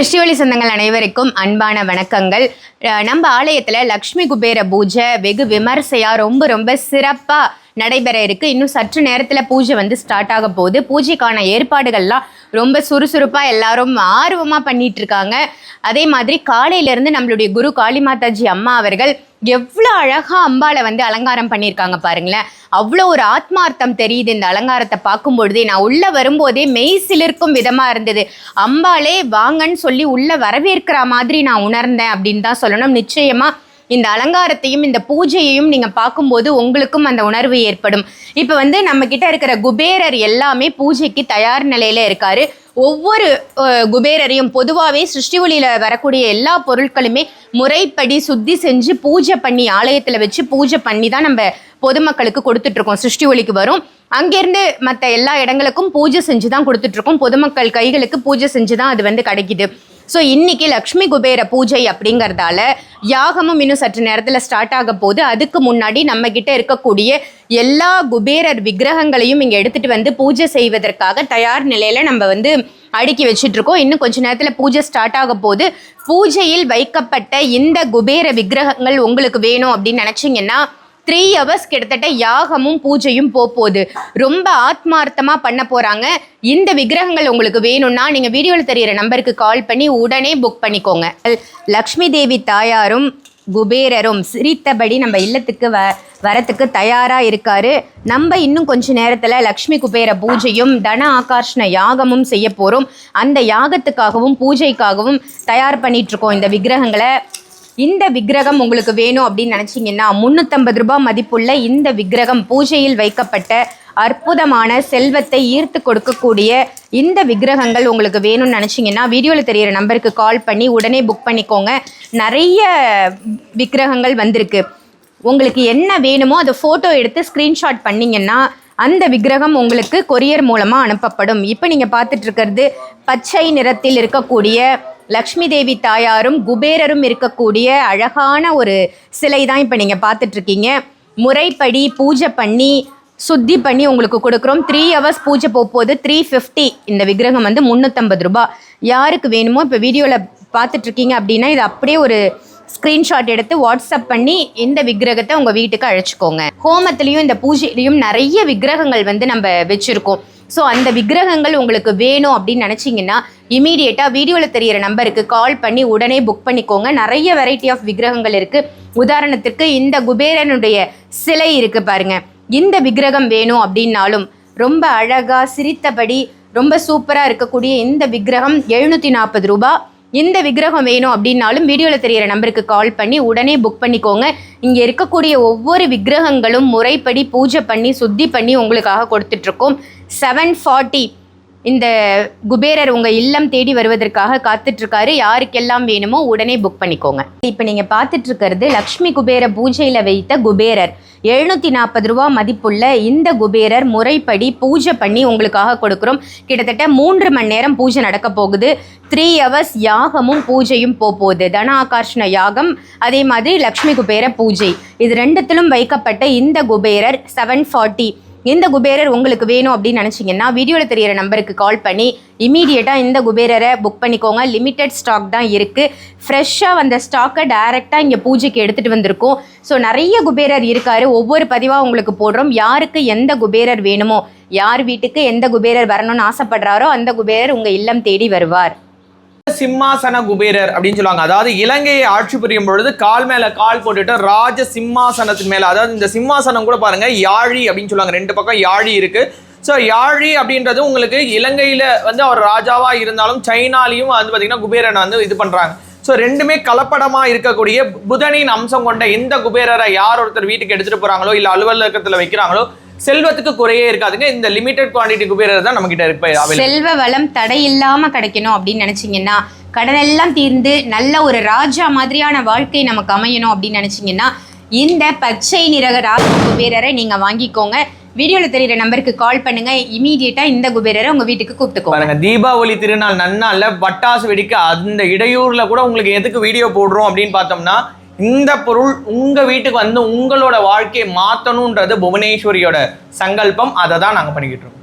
கிருஷ்டிவழி சொந்தங்கள் அனைவருக்கும் அன்பான வணக்கங்கள். நம்ம ஆலயத்தில் லக்ஷ்மி குபேர பூஜை வெகு விமர்சையாக ரொம்ப ரொம்ப சிறப்பாக நடைபெற இருக்கு. இன்னும் சற்று நேரத்துல பூஜை வந்து ஸ்டார்ட் ஆக போகுது. பூஜைக்கான ஏற்பாடுகள்லாம் ரொம்ப சுறுசுறுப்பா எல்லாரும் ஆர்வமா பண்ணிட்டு இருக்காங்க. அதே மாதிரி காலையில இருந்து நம்மளுடைய குரு காளிமாதாஜி அம்மா அவர்கள் எவ்வளோ அழகா அம்பாளை வந்து அலங்காரம் பண்ணியிருக்காங்க பாருங்களேன். அவ்வளோ ஒரு ஆத்மார்த்தம் தெரியுது இந்த அலங்காரத்தை பார்க்கும் பொழுதே. நான் உள்ள வரும்போதே மெய் சிலிர்க்கும் விதமா இருந்தது. அம்பாளே வாங்கன்னு சொல்லி உள்ள வரவேற்கிற மாதிரி நான் உணர்ந்தேன் அப்படின்னு தான் சொல்லணும். நிச்சயமா இந்த அலங்காரத்தையும் இந்த பூஜையையும் நீங்க பார்க்கும்போது உங்களுக்கும் அந்த உணர்வு ஏற்படும். இப்போ வந்து நம்ம கிட்ட இருக்கிற குபேரர் எல்லாமே பூஜைக்கு தயார் நிலையில இருக்காரு. ஒவ்வொரு குபேரரையும் பொதுவாகவே சிருஷ்டி ஒளியில வரக்கூடிய எல்லா பொருட்களுமே முறைப்படி சுத்தி செஞ்சு பூஜை பண்ணி ஆலயத்தில் வச்சு பூஜை பண்ணி தான் நம்ம பொதுமக்களுக்கு கொடுத்துட்ருக்கோம். சிருஷ்டி ஒளிக்கு வரும். அங்கேருந்து மற்ற எல்லா இடங்களுக்கும் பூஜை செஞ்சு தான் கொடுத்துட்ருக்கோம். பொதுமக்கள் கைகளுக்கு பூஜை செஞ்சு தான் அது வந்து கிடைக்குது. ஸோ இன்னைக்கு லக்ஷ்மி குபேர பூஜை அப்படிங்கிறதால யாகமும் இன்னும் சற்று நேரத்தில் ஸ்டார்ட் ஆக போகுது. அதுக்கு முன்னாடி நம்ம கிட்ட இருக்கக்கூடிய எல்லா குபேரர் விக்கிரகங்களையும் இங்கே எடுத்துட்டு வந்து பூஜை செய்வதற்காக தயார் நிலையில நம்ம வந்து அடுக்கி வச்சிட்டு இருக்கோம் இன்னும் கொஞ்ச நேரத்தில் பூஜை ஸ்டார்ட் ஆக போது பூஜையில் வைக்கப்பட்ட இந்த குபேர விக்கிரகங்கள் உங்களுக்கு வேணும் அப்படின்னு நினச்சிங்கன்னா த்ரீ ஹவர்ஸ் கிட்டத்தட்ட யாகமும் பூஜையும் போகுது. ரொம்ப ஆத்மார்த்தமாக பண்ண போகிறாங்க இந்த விக்கிரகங்கள் உங்களுக்கு வேணும்னா நீங்கள் வீடியோவில் தெரியிற நம்பருக்கு கால் பண்ணி உடனே புக் பண்ணிக்கோங்க. லக்ஷ்மி தேவி தாயாரும் குபேரரும் சிரித்தபடி நம்ம இல்லத்துக்கு வ வரத்துக்கு தயாராக இருக்காரு. நம்ம இன்னும் கொஞ்ச நேரத்தில் லக்ஷ்மி குபேர பூஜையும் தன ஆகர்ஷண யாகமும் செய்ய போகிறோம் அந்த யாகத்துக்காகவும் பூஜைக்காகவும் தயார் பண்ணிகிட்ருக்கோம் இந்த விக்கிரகங்களை. இந்த விக்கிரகம் உங்களுக்கு வேணும் அப்படின்னு நினச்சிங்கன்னா முந்நூற்றம்பது ரூபாய் மதிப்புள்ள இந்த விக்கிரகம் பூஜையில் வைக்கப்பட்ட அற்புதமான செல்வத்தை ஈர்த்து கொடுக்கக்கூடிய இந்த விக்கிரகங்கள் உங்களுக்கு வேணும்னு நினச்சிங்கன்னா வீடியோவில் தெரியிற நம்பருக்கு கால் பண்ணி உடனே புக் பண்ணிக்கோங்க. நிறைய விக்கிரகங்கள் வந்திருக்கு. உங்களுக்கு என்ன வேணுமோ அதை ஃபோட்டோ எடுத்து ஸ்க்ரீன்ஷாட் பண்ணிங்கன்னா அந்த விக்கிரகம் உங்களுக்கு கொரியர் மூலமாக அனுப்பப்படும். இப்போ நீங்கள் பார்த்துட்டு இருக்கிறது பச்சை நிறத்தில் இருக்கக்கூடிய லக்ஷ்மி தேவி தாயாரும் குபேரரும் இருக்கக்கூடிய அழகான ஒரு சிலை தான் இப்போ நீங்கள் பார்த்துட்ருக்கீங்க. முறைப்படி பூஜை பண்ணி சுத்தி பண்ணி உங்களுக்கு கொடுக்குறோம். த்ரீ ஹவர்ஸ் பூஜை போகும்போது த்ரீ ஃபிஃப்டி இந்த விக்கிரகம் வந்து முந்நூற்றம்பது ரூபாய். யாருக்கு வேணுமோ இப்போ வீடியோவில் பார்த்துட்ருக்கீங்க அப்படின்னா இது அப்படியே ஒரு ஸ்க்ரீன்ஷாட் எடுத்து வாட்ஸ்அப் பண்ணி இந்த விக்கிரகத்தை உங்கள் வீட்டுக்கு அழைச்சிக்கோங்க. ஹோமத்துலேயும் இந்த பூஜையிலையும் நிறைய விக்கிரகங்கள் வந்து நம்ம வச்சுருக்கோம். ஸோ அந்த விக்கிரகங்கள் உங்களுக்கு வேணும் அப்படின்னு நினச்சிங்கன்னா இமீடியட்டாக வீடியோவில் தெரியிற நம்பருக்கு கால் பண்ணி உடனே புக் பண்ணிக்கோங்க. நிறைய வெரைட்டி ஆஃப் விக்கிரகங்கள் இருக்குது உதாரணத்திற்கு இந்த குபேரனுடைய சிலை இருக்குது பாருங்க. இந்த விக்கிரகம் வேணும் அப்படின்னாலும் ரொம்ப அழகாக சிரித்தபடி ரொம்ப சூப்பராக இருக்கக்கூடிய இந்த விக்கிரகம் எழுநூற்றி நாற்பது ரூபாய் இந்த விக்கிரகம் வேணும் அப்படின்னாலும் வீடியோவில் தெரியிற நம்பருக்கு கால் பண்ணி உடனே புக் பண்ணிக்கோங்க. இங்கே இருக்கக்கூடிய ஒவ்வொரு விக்கிரகங்களும் முறைப்படி பூஜை பண்ணி சுத்தி பண்ணி உங்களுக்காக கொடுத்துட்ருக்கோம். செவன் ஃபார்ட்டி இந்த குபேரர் உங்கள் இல்லம் தேடி வருவதற்காக காத்துட்ருக்காரு. யாருக்கெல்லாம் வேணுமோ உடனே புக் பண்ணிக்கோங்க. இப்போ நீங்கள் பார்த்துட்ருக்கிறது லக்ஷ்மி குபேர பூஜையில் வைத்த குபேரர். எழுநூற்றி நாற்பது ரூபா மதிப்புள்ள இந்த குபேரர் முறைப்படி பூஜை பண்ணி உங்களுக்காக கொடுக்குறோம். கிட்டத்தட்ட மூன்று மணி நேரம் பூஜை நடக்க போகுது. த்ரீ ஹவர்ஸ் யாகமும் பூஜையும் போகுது. தன ஆகர்ஷண யாகம் அதே மாதிரி லக்ஷ்மி குபேர பூஜை. இது ரெண்டுத்திலும் வைக்கப்பட்ட இந்த குபேரர் செவன் ஃபார்ட்டி இந்த குபேரர் உங்களுக்கு வேணும் அப்படின்னு நினச்சிங்கன்னா வீடியோவில் தெரியிற நம்பருக்கு கால் பண்ணி இமீடியட்டாக இந்த குபேரரை புக் பண்ணிக்கோங்க. லிமிட்டட் ஸ்டாக் தான் இருக்குது ஃப்ரெஷ்ஷாக வந்த ஸ்டாக்கை டைரெக்டாக இங்கே பூஜைக்கு எடுத்துகிட்டு வந்திருக்கோம். ஸோ நிறைய குபேரர் இருக்கார். ஒவ்வொரு பதிவாக உங்களுக்கு போடுறோம். யாருக்கு எந்த குபேரர் வேணுமோ யார் வீட்டுக்கு எந்த குபேரர் வரணும்னு ஆசைப்படுறாரோ அந்த குபேரர் உங்கள் இல்லம் தேடி வருவார். சிம்மாசன குபேரர் அப்படின்னு சொல்லுவாங்க. அதாவது இலங்கையை ஆட்சி புரியும் பொழுது கால் மேல கால் போட்டுட்டு ராஜ சிம்மாசனத்தின் மேல அதாவது இந்த சிம்மாசனம் கூட பாருங்க யாழி அப்படின்னு சொல்லுவாங்க. ரெண்டு பக்கம் யாழி இருக்கு. ஸோ யாழி அப்படின்றது உங்களுக்கு இலங்கையில வந்து அவர் ராஜாவா இருந்தாலும் சைனாலையும் வந்து பார்த்தீங்கன்னா குபேரனை வந்து இது பண்றாங்க. ஸோ ரெண்டுமே கலப்படமாக இருக்கக்கூடிய புதனின் அம்சம் கொண்ட எந்த குபேரரை யார் ஒருத்தர் வீட்டுக்கு எடுத்துகிட்டு போகிறாங்களோ இல்லை அலுவலகத்தில் வைக்கிறாங்களோ செல்வத்துக்கு குறையே இருக்காதுங்க. இந்த லிமிடெட் குவான்டிட்டி குபேரர் தான் நம்ம கிட்ட இருப்ப. செல்வ வளம் தடை இல்லாம கிடைக்கணும் அப்படின்னு நினைச்சீங்கன்னா கடனெல்லாம் தீர்ந்து நல்ல ஒரு ராஜா மாதிரியான வாழ்க்கை நமக்கு அமையணும் அப்படின்னு நினைச்சீங்கன்னா இந்த பச்சை நிற ராஜ குபேரரை நீங்க வாங்கிக்கோங்க. வீடியோல தெரியுற நம்பருக்கு கால் பண்ணுங்க. இமீடியட்டா இந்த குபேரரை உங்க வீட்டுக்கு கூப்பிட்டுக்கோங்க. பாருங்க தீபாவளி திருநாள் நன்னாள்ல பட்டாசு வெடிக்க அந்த இடையூர்ல கூட உங்களுக்கு எதுக்கு வீடியோ போடுறோம் அப்படின்னு பார்த்தோம்னா இந்த பொருள் உங்க வீட்டுக்கு வந்து உங்களோட வாழ்க்கையை மாத்தணும்ன்றது புவனேஸ்வரியோட சங்கல்பம். அதை தான் நாங்க பண்ணிக்கிட்டு இருக்கோம்.